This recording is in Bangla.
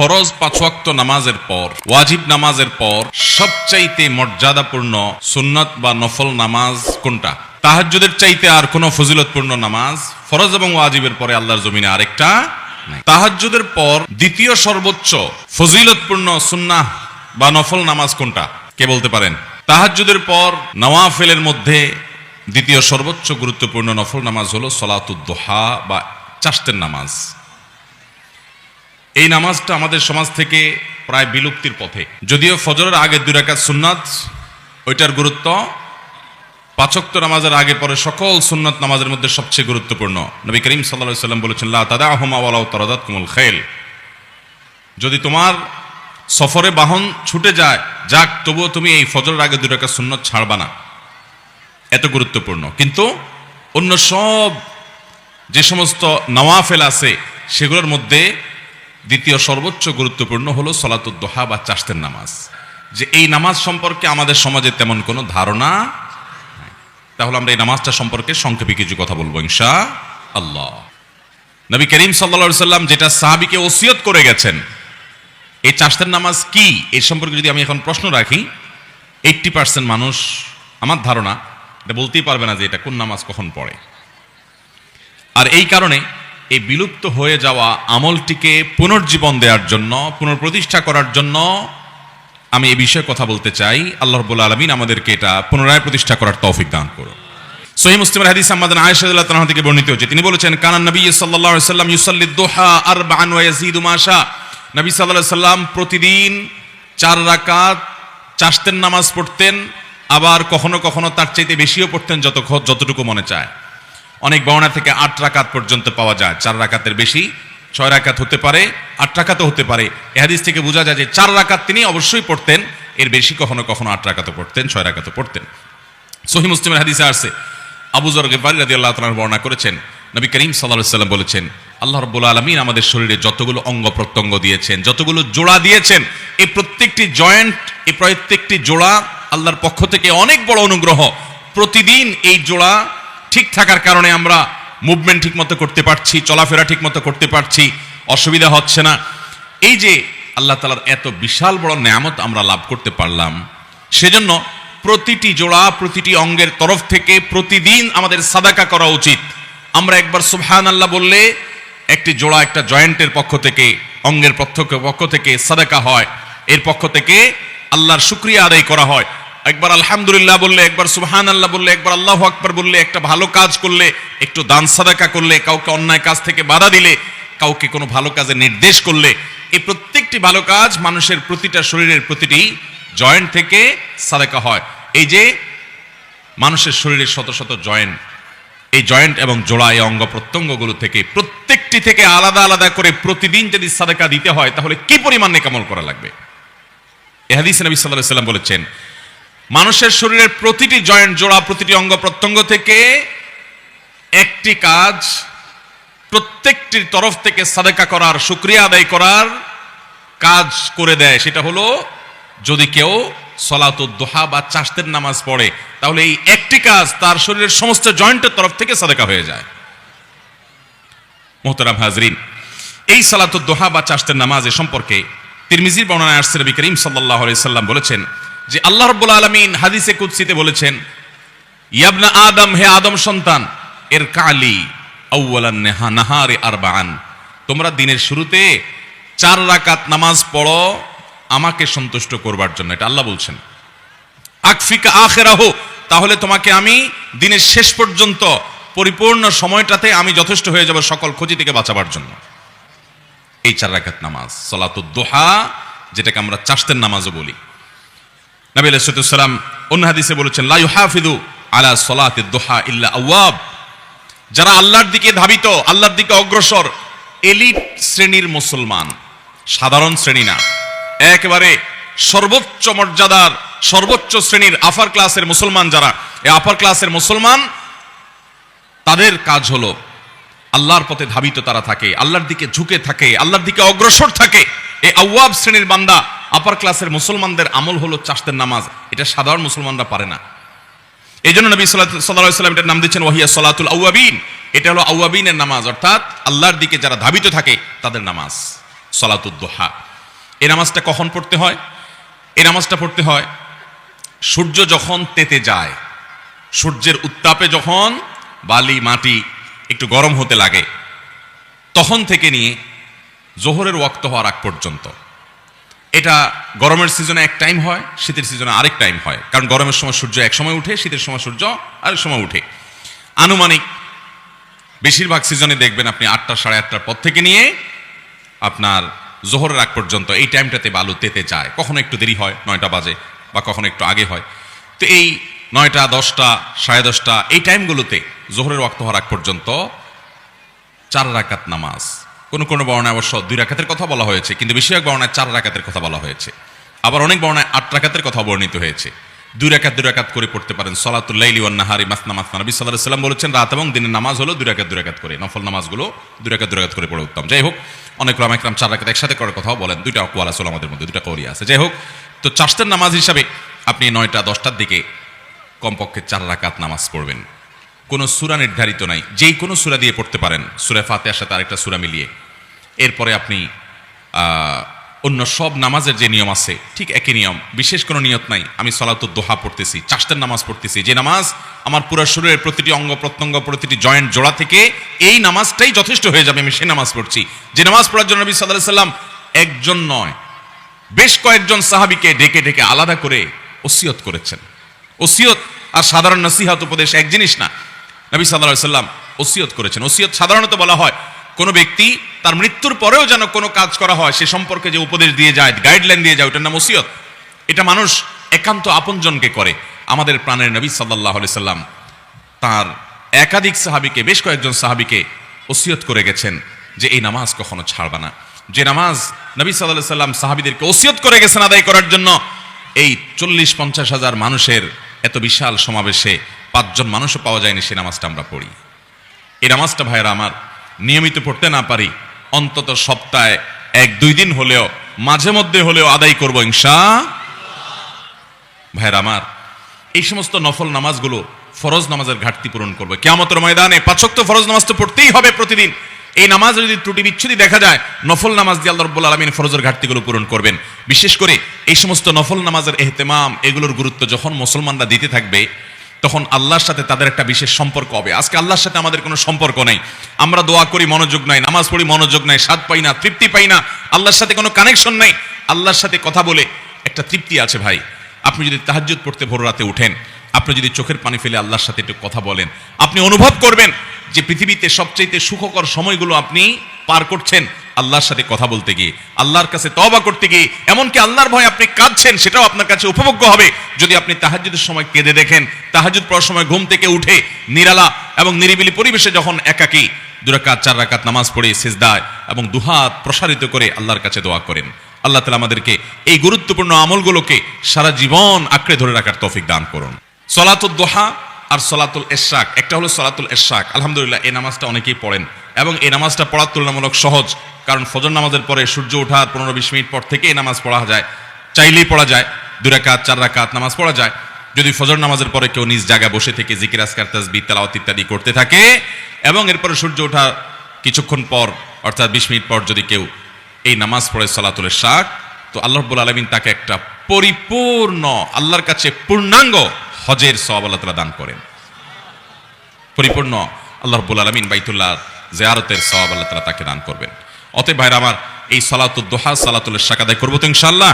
ফরজ পাঁচ ওয়াক্ত নামাজের পর, ওয়াজিব নামাজের পর সবচাইতে মর্যাদাপূর্ণ সুন্নত বা নফল নামাজ কোনটা? তাহাজ্জুদের চাইতে আর কোনো ফজিলতপূর্ণ নামাজ ফরজ এবং ওয়াজিবের পরে আল্লাহর জমিনে আরেকটা নাই। তাহাজ্জুদের পর দ্বিতীয় সর্বোচ্চ ফজিলতপূর্ণ সুন্নাহ বা নফল নামাজ কোনটা? কে বলতে পারেন? তাহাজ্জুদের পর নওয়াফেলের মধ্যে দ্বিতীয় সর্বোচ্চ গুরুত্বপূর্ণ নফল নামাজ হলো সলাতুদ্দোহা বা চাষ্টের নামাজ। এই নামাজটা আমাদের সমাজ থেকে প্রায় বিলুপ্তির পথে। যদিও ফজরের আগে দুই রাকাত সুন্নাত, ওইটার গুরুত্ব। পাচক্ত নামাজের আগে পরে সকল সুন্নত নামাজের মধ্যে সবচেয়ে গুরুত্বপূর্ণ। নবী করিম সাল্লাহ সাল্লাম বলেছেন, লা তাদা আহমা ওয়ালাউ খেল যদি তোমার সফরে বাহন ছুটে যায়, যাক, তবুও তুমি এই ফজরের আগে দুই রাকাত সুন্নত ছাড়বা না। এত গুরুত্বপূর্ণ। কিন্তু অন্য সব যে সমস্ত নওয়াফেল আছে, সেগুলোর মধ্যে দ্বিতীয় সর্বোচ্চ গুরুত্বপূর্ণ হলো সলাতুদ্দোহা বা চাষতের নামাজ। যে এই নামাজ সম্পর্কে আমাদের সমাজে তেমন কোনো ধারণা তাহলে আমরা এই নামাজটা সম্পর্কে সংক্ষেপে কিছু কথা বলব ইনশা আল্লাহ নবী করিম সাল্লা সাল্লাম যেটা সাহাবিকে ওসিয়ত করে গেছেন, এই চাষতের নামাজ কি? এই সম্পর্কে যদি আমি এখন প্রশ্ন রাখি, এইটটি পার্সেন্ট মানুষ, আমার ধারণা, এটা বলতেই পারবে না যে এটা কোন নামাজ কখন পড়ে। আর এই কারণে এই বিলুপ্ত হয়ে যাওয়া আমলটিকে পুনর্জীবন দেওয়ার জন্য, পুনঃপ্রতিষ্ঠা করার জন্য আমি এই বিষয়ে কথা বলতে চাই। আল্লাহ রব্বুল আলমিন আমাদেরকে এটা পুনরায় প্রতিষ্ঠা করার তৌফিক দান করুন। সহি মুসলিমের হাদিস আমাদের আয়েশাদুল্লাহ তাআলা থেকে বর্ণিত হচ্ছে তিনি বলেছেন কানান নবী আলাইহি সাল্লাম ইউসাল্লি দুহা আরবাআন ওয়া ইয়াজিদু মা নবী আলাইহি সাল্লাম প্রতিদিন চার রাকাত চাষতেন নামাজ পড়তেন, আবার কখনো কখনো তার চাইতে বেশিও পড়তেন যত যতটুকু মনে চায়। অনেক বর্ণা থেকে আট রাকাত পর্যন্ত পাওয়া যায়। চার রাকাতের বেশি, ছয় রাকাত হতে পারে, আট রাকাতও হতে পারে। এহাদিস থেকে বোঝা যায় যে চার রাকাত তিনি অবশ্যই পড়তেন, এর বেশি কখনো কখনো আট রাকাতও পড়তেন, ছয় রাকাতও পড়তেন। সহি মুসলিমের হাদিসে আসছে, আবু জর গেফারি রাদি আল্লাহ তালার বর্ণনা করেছেন, নবী করিম সাল্লাহ সাল্লাম বলেছেন, আল্লাহ রব্বুল আলমিন আমাদের শরীরে যতগুলো অঙ্গ প্রত্যঙ্গ দিয়েছেন, যতগুলো জোড়া দিয়েছেন এই প্রত্যেকটি জয়েন্ট এই প্রত্যেকটি জোড়া আল্লাহর পক্ষ থেকে অনেক বড় অনুগ্রহ। প্রতিদিন এই জোড়া ঠিক থাকার কারণে আমরা মুভমেন্ট ঠিক মতো করতে পারছি, চলাফেরা ঠিক মতো করতে পারছি, অসুবিধা হচ্ছে না। এই যে আল্লাহ তালার এত বিশাল বড় নেয়ামত আমরা লাভ করতে পারলাম, সেজন্য প্রতিটি জোড়া, প্রতিটি অঙ্গের তরফ থেকে প্রতিদিন আমাদের সাদাকা করা উচিত। আমরা একবার সুবহান আল্লাহ বললে একটি জোড়া একটা জয়েন্টের পক্ষ থেকে, অঙ্গের পক্ষ থেকে সাদাকা হয়। এর পক্ষ থেকে আল্লাহর শুক্রিয়া আদায় করা হয়। একবার আলহামদুলিল্লাহ বললে, একবার সুবহান আল্লাহ বললে, একবার আল্লাহ আকবর বললে, একটা ভালো কাজ করলে, একটু দান সাদাকা করলে, কাউকে অন্যায় কাজ থেকে বাধা দিলে, কাউকে কোনো ভালো কাজে নির্দেশ করলে, এই প্রত্যেকটি ভালো কাজ মানুষের প্রতিটা শরীরের প্রতিটি জয়েন্ট থেকে সাদাকা হয়। এই যে মানুষের শরীরের শত শত জয়েন্ট, এই জয়েন্ট এবং জোড়া, এই অঙ্গ প্রত্যঙ্গগুলো থেকে প্রত্যেকটি থেকে আলাদা আলাদা করে প্রতিদিন যদি সাদাকা দিতে হয়, তাহলে কি পরিমাণ নেকামল করা লাগবে? এ হাদিস নবী আলাইহি সাল্লাম বলেছেন মানুষের শরীরের প্রতিটি জয়েন্ট জোড়া, প্রতিটি অঙ্গ প্রত্যঙ্গ থেকে একটি কাজ, প্রত্যেকটির তরফ থেকে সাদাকা করার, শুক্রিয়া আদায় করার কাজ করে দেয়। সেটা হলো, যদি কেউ সলাতুদ্দোহা বা চাষতের নামাজ পড়ে, তাহলে এই একটি কাজ তার শরীরের সমস্ত জয়েন্টের তরফ থেকে সাদাকা হয়ে যায়। মোহতারাম হাজরিন, এই সালাতুদ্দোহা বা চাষতের নামাজ এ সম্পর্কে তিরমিজির বর্ণনায় আসছে নবী করিম সাল্লাহ সাল্লাম বলেছেন যে আল্লাহ রব্বুল আলমিন হাদিসে কুৎসিতে বলেছেন, ইয়াবনা আদম, হে আদম সন্তান এর কালি নেহা, নাহারে আরবান তোমরা দিনের শুরুতে চার রাকাত নামাজ পড়ো, আমাকে সন্তুষ্ট করবার জন্য। এটা আল্লাহ বলছেন। আকফিকা আখেরাহ, তাহলে তোমাকে আমি দিনের শেষ পর্যন্ত পরিপূর্ণ সময়টাতে আমি যথেষ্ট হয়ে যাব সকল ক্ষতি থেকে বাঁচাবার জন্য। এই চার রাকাত নামাজ সলাতুদ্দোহা যেটাকে আমরা চাষতের নামাজও বলি। নবী আলাইসালাম অন্য হাদিসে বলেছেন, লা ইউহাফিদু আলা সলাতে দোহা ইল্লা আওয়াব। যারা আল্লাহর দিকে ধাবিত, আল্লাহর দিকে অগ্রসর, এলিট শ্রেণির মুসলমান, সাধারণ শ্রেণি না, একেবারে সর্বোচ্চ মর্যাদার, সর্বোচ্চ শ্রেণির আপার ক্লাসের মুসলমান যারা, এই আপার ক্লাসের মুসলমান, তাদের কাজ হলো আল্লাহর পথে ধাবিত তারা থাকে, আল্লাহর দিকে ঝুঁকে থাকে, আল্লাহর দিকে অগ্রসর থাকে। এই আওয়াব শ্রেণির বান্দা আপার ক্লাসের মুসলমানদের আমল হলো চাষতের নামাজ। এটা সাধারণ মুসলমানরা পারে না। এই জন্য নবী সাল্লাহ সাল্লাম এটার নাম দিচ্ছেন, ওয়াহিয়া সলাতুল আউয়াবিন। এটা হলো আউয়াবিনের নামাজ, অর্থাৎ আল্লাহর দিকে যারা ধাবিত থাকে, তাদের নামাজ সলাতুদ্দোহা এই নামাজটা কখন পড়তে হয়? এই নামাজটা পড়তে হয় সূর্য যখন তেতে যায়, সূর্যের উত্তাপে যখন বালি, মাটি একটু গরম হতে লাগে, তখন থেকে নিয়ে জোহরের ওয়াক্ত হওয়ার আগ পর্যন্ত। এটা গরমের সিজনে এক টাইম হয়, শীতের সিজনে আরেক টাইম হয়। কারণ গরমের সময় সূর্য এক সময় উঠে, শীতের সময় সূর্য আরেক সময় উঠে। আনুমানিক বেশিরভাগ সিজনে দেখবেন আপনি আটটা, সাড়ে আটটার পর থেকে নিয়ে আপনার জোহরের আগ পর্যন্ত এই টাইমটাতে বালু তেতে যায়। কখনো একটু দেরি হয়, নয়টা বাজে, বা কখনো একটু আগে হয়। তো এই নয়টা, দশটা, সাড়ে দশটা, এই টাইমগুলোতে জোহরের ওয়াক্ত হওয়ার আগ পর্যন্ত চার রাকাত নামাজ। কোন কোনো বর্ণায় অবশ্য দুই রাকাতের কথা বলা হয়েছে, কিন্তু বেশিরভাগ বর্ণায় চার রাকাতের কথা বলা হয়েছে। আবার অনেক বর্ণায় আট রাকাতের কথা বর্ণিত হয়েছে। দুই রাকাত দুই রাকাত করে পড়তে পারেন সলাতুল্লাইলি ওয়ান নাহারি মাসনা মাসনা। নবী আলাইহি সাল্লাম বলেছেন, রাত এবং দিনের নামাজ হলো দুই রাকাত দুই রাকাত করে। নফল নামাজগুলো দুই রাকাত দুই রাকাত করে পড়ে উত্তম। যাই হোক, অনেক রামাইকরাম চার রাকাত একসাথে করার কথাও বলেন। দুইটা কোয়াল আছে আমাদের মধ্যে, দুইটা কৌরি আছে। যাই হোক, তো চাষতের নামাজ হিসাবে আপনি নয়টা, দশটার দিকে কমপক্ষে চার রাকাত নামাজ পড়বেন। কোনো সুরা নির্ধারিত নাই। যেই কোনো সুরা দিয়ে পড়তে পারেন। সুরা ফাতেহার সাথে আরেকটা সুরা মিলিয়ে। এরপরে আপনি অন্য সব নামাজের যে নিয়ম আছে, ঠিক একই নিয়ম। বিশেষ কোনো নিয়ত নাই। আমি সলাত দোহা পড়তেছি চাষতের নামাজ পড়তেছি। যে নামাজ আমার পুরো শরীরের প্রতিটি অঙ্গ, প্রত্যঙ্গ, প্রতিটি জয়েন্ট জোড়া থেকে এই নামাজটাই যথেষ্ট হয়ে যাবে। আমি সেই নামাজ পড়ছি। যে নামাজ পড়ার জন্য নবী সাল্লাহ সাল্লাম একজন নয়, বেশ কয়েকজন সাহাবিকে ডেকে ডেকে আলাদা করে ওসিয়ত করেছেন। ওসিয়ত আর সাধারণ নসিহত উপদেশ এক জিনিস না। নবী সাল্লাহ সাল্লাম ওসিয়ত করেছেন। ওসিয়ত সাধারণত বলা হয়, কোনো ব্যক্তি তার মৃত্যুর পরেও যেন কোনো কাজ করা হয়, সে সম্পর্কে যে উপদেশ দিয়ে যায় গাইডলাইন দিয়ে যায়, ওটার নাম ওসিয়ত। এটা মানুষ একান্ত আপনজনকে করে। আমাদের প্রাণের নবী সাল্লাহ সাল্লাম তার একাধিক সাহাবিকে, বেশ কয়েকজন সাহাবিকে ওসিয়ত করে গেছেন যে এই নামাজ কখনো ছাড়বা না। যে নামাজ নবী সাল্লাহ সাল্লাম সাহাবিদেরকে ওসিয়ত করে গেছেন আদায় করার জন্য, এই চল্লিশ পঞ্চাশ হাজার মানুষের এত বিশাল সমাবেশে পাঁচজন মানুষও পাওয়া যায়নি সে নামাজটা আমরা পড়ি। এই নামাজটা ভাইয়েরা আমার নিয়মিত পড়তে না পারি, অন্তত সপ্তাহে এক, দুই দিন হলেও, মাঝে মধ্যে হলেও আদায় করব ইনশা। ভাইয়েরা আমার, এই সমস্ত নফল নামাজগুলো ফরজ নামাজের ঘাটতি পূরণ করবে। কেমতের ময়দানে পাঁচক্ত ফরজ নামাজ তো পড়তেই হবে প্রতিদিন। এই নামাজ যদি ত্রুটি বিচ্ছুতি দেখা যায়, নফল নামাজ দিয়ে আল্লাহ রব্বুল আলমিন ফরজের ঘাটতিগুলো পূরণ করবেন। বিশেষ করে এই সমস্ত নফল নামাজের এহতেমাম, এগুলোর গুরুত্ব যখন মুসলমানরা দিতে থাকবে, তখন আল্লাহর সাথে তাদের একটা বিশেষ সম্পর্ক হবে। আজকে আল্লাহর সাথে আমাদের কোনো সম্পর্ক নেই। আমরা দোয়া করি, মনোযোগ নাই, নামাজ পড়ি, মনোযোগ নাই, স্বাদ পাই না, তৃপ্তি পাই না, আল্লাহর সাথে কোনো কানেকশন নাই। আল্লাহর সাথে কথা বলে একটা তৃপ্তি আছে ভাই। আপনি যদি তাহাজ্জুদ পড়তে ভোর রাতে উঠেন, আপনি যদি চোখের পানি ফেলে আল্লাহর সাথে একটু কথা বলেন, আপনি অনুভব করবেন যে পৃথিবীতে সবচাইতে সুখকর সময়গুলো আপনি পার করছেন আল্লাহর সাথে কথা বলতে গিয়ে, আল্লাহর কাছে তবা করতে গিয়ে, এমনকি আল্লাহর ভয় আপনি কাঁদছেন, সেটাও আপনার কাছে উপভোগ্য হবে। যদি আপনি তাহাজ্জুদের সময় কেঁদে দেখেন, তাহাজ্জুদ পড়ার সময় ঘুম থেকে উঠে নিরালা এবং নিরিবিলি পরিবেশে যখন একাকী দুরাকাত চার রাকাত নামাজ পড়ে সেজদায় এবং দুহাত প্রসারিত করে আল্লাহর কাছে দোয়া করেন, আল্লাহ তালা আমাদেরকে এই গুরুত্বপূর্ণ আমলগুলোকে সারা জীবন আঁকড়ে ধরে রাখার তৌফিক দান করুন। সলাতুল দোহা আর সলাতুল এশাক, একটা হলো সলাতুল এশাক। আলহামদুলিল্লাহ, এই নামাজটা অনেকেই পড়েন। এবং এই নামাজটা পড়ার তুলনামূলক সহজ, কারণ ফজর নামাজের পরে সূর্য ওঠার পনেরো বিশ মিনিট পর থেকে এই নামাজ পড়া যায়। চাইলেই পড়া যায় দু রাকাত, চার রাকাত নামাজ পড়া যায়। যদি ফজর নামাজের পরে কেউ নিজ জায়গায় বসে থেকে জিকির আসকার তাসবিহ, তেলাওয়াত ইত্যাদি করতে থাকে, এবং এরপরে সূর্য ওঠার কিছুক্ষণ পর, অর্থাৎ বিশ মিনিট পর যদি কেউ এই নামাজ পড়ে সলাতুল শাক তো আল্লাহ রব্বুল আলমিন তাকে একটা পরিপূর্ণ, আল্লাহর কাছে পূর্ণাঙ্গ হজের সব আল্লাহ দান করেন। পরিপূর্ণ আল্লাহ রব্বুল আলমিন বাইতুল্লাহ জেয়ারতের সব আল্লাহ তালা তাকে দান করবেন। অতএব ভাইরা আমার এই সালাতুল দোহা সালাতুলের শাকাদাই করব তো ইনশাল্লাহ